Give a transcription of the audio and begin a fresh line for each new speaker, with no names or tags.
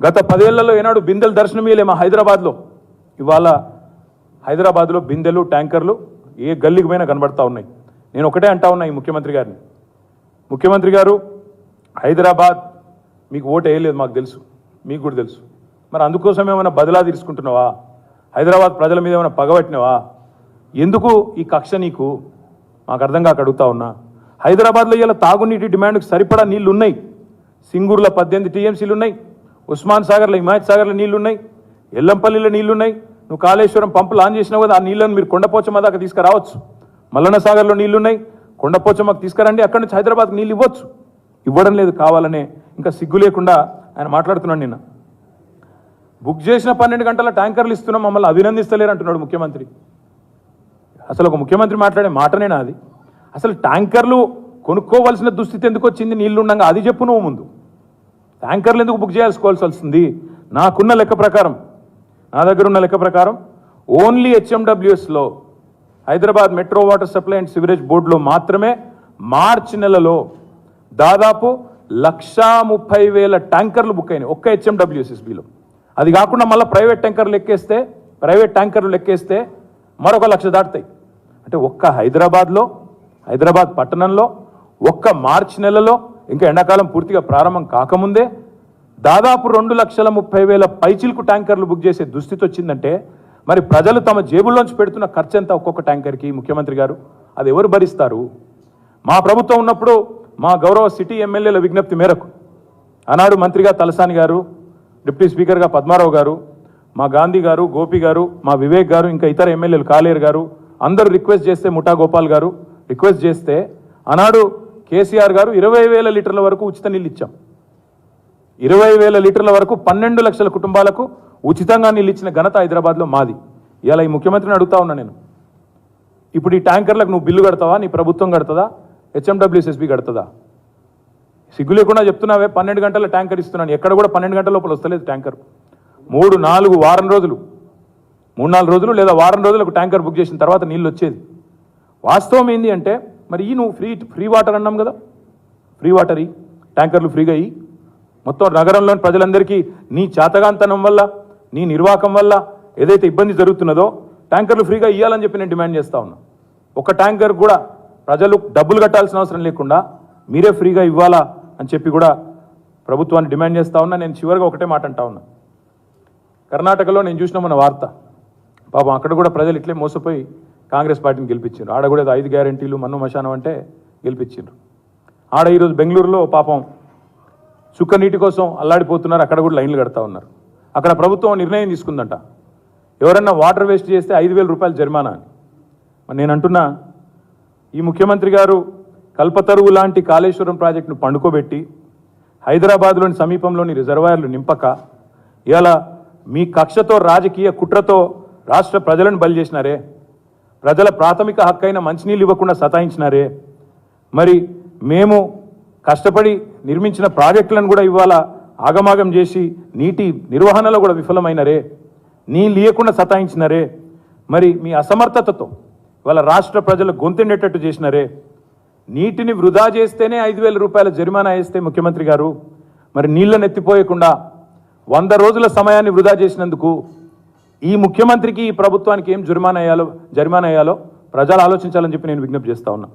గత పదేళ్ళలో ఏనాడు బిందెలు దర్శనమీయలే మా హైదరాబాద్లో. ఇవాళ హైదరాబాద్లో బిందెలు ట్యాంకర్లు ఏ గల్లీకి పోయినా కనబడతా ఉన్నాయి. నేను ఒకటే అంటా ఉన్నా ఈ ముఖ్యమంత్రి గారిని. ముఖ్యమంత్రి గారు హైదరాబాద్ మీకు ఓటు వేయలేదు మాకు తెలుసు. మీకు కూడా తెలుసు. మరి అందుకోసం ఏమైనా బదిలా తీసుకుంటున్నావా హైదరాబాద్ ప్రజల మీద ఏమైనా పగబట్టినవా ఎందుకు ఈ కక్ష నీకు? మాకు అర్థం కాక అడుగుతా ఉన్నా. హైదరాబాద్లో ఇలా తాగునీటి డిమాండ్కి సరిపడా నీళ్ళు ఉన్నాయి సింగూరులో పద్దెనిమిది టీఎంసీలు ఉన్నాయి ఉస్మాన్ సాగర్లో హిమాయత్ సాగర్లో నీళ్ళున్నాయి ఎల్లంపల్లిలో నీళ్ళున్నాయి. నువ్వు కాళేశ్వరం పంపులు ఆన్ చేసినావు కదా ఆ నీళ్ళను మీరు కొండపోచమ్మ దాకా తీసుకురావచ్చు. మల్లన్న సాగర్లో నీళ్ళున్నాయి కొండపోచమ్మకు తీసుకురండి అక్కడి నుంచి హైదరాబాద్కి నీళ్ళు ఇవ్వచ్చు. ఇవ్వడం లేదు కావాలనే ఇంకా సిగ్గు లేకుండా ఆయన మాట్లాడుతున్నాడు నిన్న. బుక్ చేసిన పన్నెండు గంటల ట్యాంకర్లు ఇస్తున్నాం మమ్మల్ని అభినందిస్తలేరు అంటున్నాడు ముఖ్యమంత్రి. అసలు ఒక ముఖ్యమంత్రి మాట్లాడే మాటనేనా అది? అసలు ట్యాంకర్లు కొనుక్కోవలసిన దుస్థితి ఎందుకు వచ్చింది? నీళ్ళు ఉండగా అది చెప్పు నువ్వు ముందు. ట్యాంకర్లు ఎందుకు బుక్ చేసుకోవాల్సి వస్తుంది నాకున్న లెక్క ప్రకారం. నా దగ్గర ఉన్న లెక్క ప్రకారం only హెచ్ఎండబ్ల్యూఎస్లో Hyderabad metro water supply and sewerage బోర్డులో మాత్రమే మార్చి నెలలో దాదాపు లక్షా ముప్పై వేల ట్యాంకర్లు బుక్ అయినాయి ఒక్క హెచ్ఎండబ్ల్యూఎస్ఎస్బిలో. అది కాకుండా మళ్ళీ ప్రైవేట్ ట్యాంకర్లు లెక్కేస్తే ప్రైవేట్ ట్యాంకర్లు లెక్కేస్తే మరొక లక్ష దాటుతాయి. అంటే ఒక్క హైదరాబాద్లో హైదరాబాద్ పట్టణంలో ఒక్క మార్చి నెలలో ఇంకా ఎండాకాలం పూర్తిగా ప్రారంభం కాకముందే దాదాపు రెండు లక్షల ముప్పై వేల పైచిల్కు ట్యాంకర్లు బుక్ చేసే దుస్థితి వచ్చిందంటే మరి ప్రజలు తమ జేబుల్లోంచి పెడుతున్న ఖర్చు ఎంత ఒక్కొక్క ట్యాంకర్కి ముఖ్యమంత్రి గారు. అది ఎవరు భరిస్తారు? మా ప్రభుత్వం ఉన్నప్పుడు మా గౌరవ సిటీ ఎమ్మెల్యేల విజ్ఞప్తి మేరకు ఆనాడు మంత్రిగా తలసాని గారు డిప్యూటీ స్పీకర్గా పద్మారావు గారు మా గాంధీ గారు గోపి గారు మా వివేక్ గారు ఇంకా ఇతర ఎమ్మెల్యేలు కాలేరు గారు అందరూ రిక్వెస్ట్ చేస్తే ముఠా గోపాల్ గారు రిక్వెస్ట్ చేస్తే ఆనాడు కేసీఆర్ గారు ఇరవై వేల లీటర్ల వరకు ఉచిత నీళ్ళు ఇచ్చాం ఇరవై వేల లీటర్ల వరకు పన్నెండు లక్షల కుటుంబాలకు ఉచితంగా నీళ్ళు ఇచ్చిన ఘనత హైదరాబాద్లో మాది. ఇలా ఈ ముఖ్యమంత్రిని అడుగుతా ఉన్నా నేను. ఇప్పుడు ఈ ట్యాంకర్లకు నువ్వు బిల్లు కడతావా? నీ ప్రభుత్వం కడుతుందా? హెచ్ఎండబ్ల్యూఎస్ఎస్బి కడుతుందా? సిగ్గు లేకుండా చెప్తున్నావే పన్నెండు గంటల ట్యాంకర్ ఇస్తున్నాను. ఎక్కడ కూడా పన్నెండు గంటల లోపల వస్తలేదు ట్యాంకర్. మూడు నాలుగు వారం రోజులు మూడు నాలుగు రోజులు లేదా వారం రోజులకు ట్యాంకర్ బుక్ చేసిన తర్వాత నీళ్ళు వచ్చేది. వాస్తవం ఏంటి అంటే మరి ఈ నువ్వు ఫ్రీ ఫ్రీ వాటర్ అన్నాం కదా? ఫ్రీ వాటర్ ఈ ట్యాంకర్లు ఫ్రీగా అయ్యి మొత్తం నగరంలోని ప్రజలందరికీ నీ చేతగాంతనం వల్ల నీ నిర్వాహకం వల్ల ఏదైతే ఇబ్బంది జరుగుతున్నదో ట్యాంకర్లు ఫ్రీగా ఇవ్వాలని చెప్పి నేను డిమాండ్ చేస్తా ఉన్నా. ఒక ట్యాంకర్ కూడా ప్రజలు డబ్బులు కట్టాల్సిన అవసరం లేకుండా మీరే ఫ్రీగా ఇవ్వాలా అని చెప్పి కూడా ప్రభుత్వాన్ని డిమాండ్ చేస్తా ఉన్నా. నేను చివరిగా ఒకటే మాట అంటా ఉన్నా. కర్ణాటకలో నేను చూసిన మన వార్త పాపం అక్కడ కూడా ప్రజలు ఇట్లే మోసపోయి కాంగ్రెస్ పార్టీని గెలిపించారు ఆడ కూడా ఐదు గ్యారంటీలు మన్ను మశానం అంటే గెలిపించారు ఆడ ఈరోజు బెంగళూరులో పాపం చుక్క నీటి కోసం అల్లాడిపోతున్నారు. అక్కడ కూడా లైన్లు కడతా ఉన్నారు. అక్కడ ప్రభుత్వం నిర్ణయం తీసుకుందంట. ఎవరన్నా వాటర్ వేస్ట్ చేస్తే ఐదు వేల రూపాయలు జరిమానా అని. మరి నేను అంటున్నా ఈ ముఖ్యమంత్రి గారు కల్పతరువు లాంటి కాళేశ్వరం ప్రాజెక్టును పండుకోబెట్టి హైదరాబాద్లోని సమీపంలోని రిజర్వాయర్లు నింపక ఇలా మీ కక్షతో రాజకీయ కుట్రతో రాష్ట్ర ప్రజలను బలి చేసినారే? ప్రజల ప్రాథమిక హక్కైన మంచినీళ్ళు ఇవ్వకుండా సతాయించినారే. మరి మేము కష్టపడి నిర్మించిన ప్రాజెక్టులను కూడా ఇవాళ ఆగమాగం చేసి నీటి నిర్వహణలో కూడా విఫలమైనరే. నీళ్ళు ఇవ్వకుండా సతాయించినరే. మరి మీ అసమర్థతతో ఇవాళ రాష్ట్ర ప్రజలు గొంతెండేటట్టు చేసినారే. నీటిని వృధా చేస్తేనే ఐదు వేల రూపాయల జరిమానా వేస్తే ముఖ్యమంత్రి గారు. మరి నీళ్ళను ఎత్తిపోయకుండా వంద రోజుల సమయాన్ని వృధా చేసినందుకు ఈ ముఖ్యమంత్రికి ఈ ప్రభుత్వానికి ఏం జరిమానా వేయాలో జరిమానా వేయాలో ప్రజలు ఆలోచించాలని చెప్పి నేను విజ్ఞప్తి చేస్తా ఉన్నా.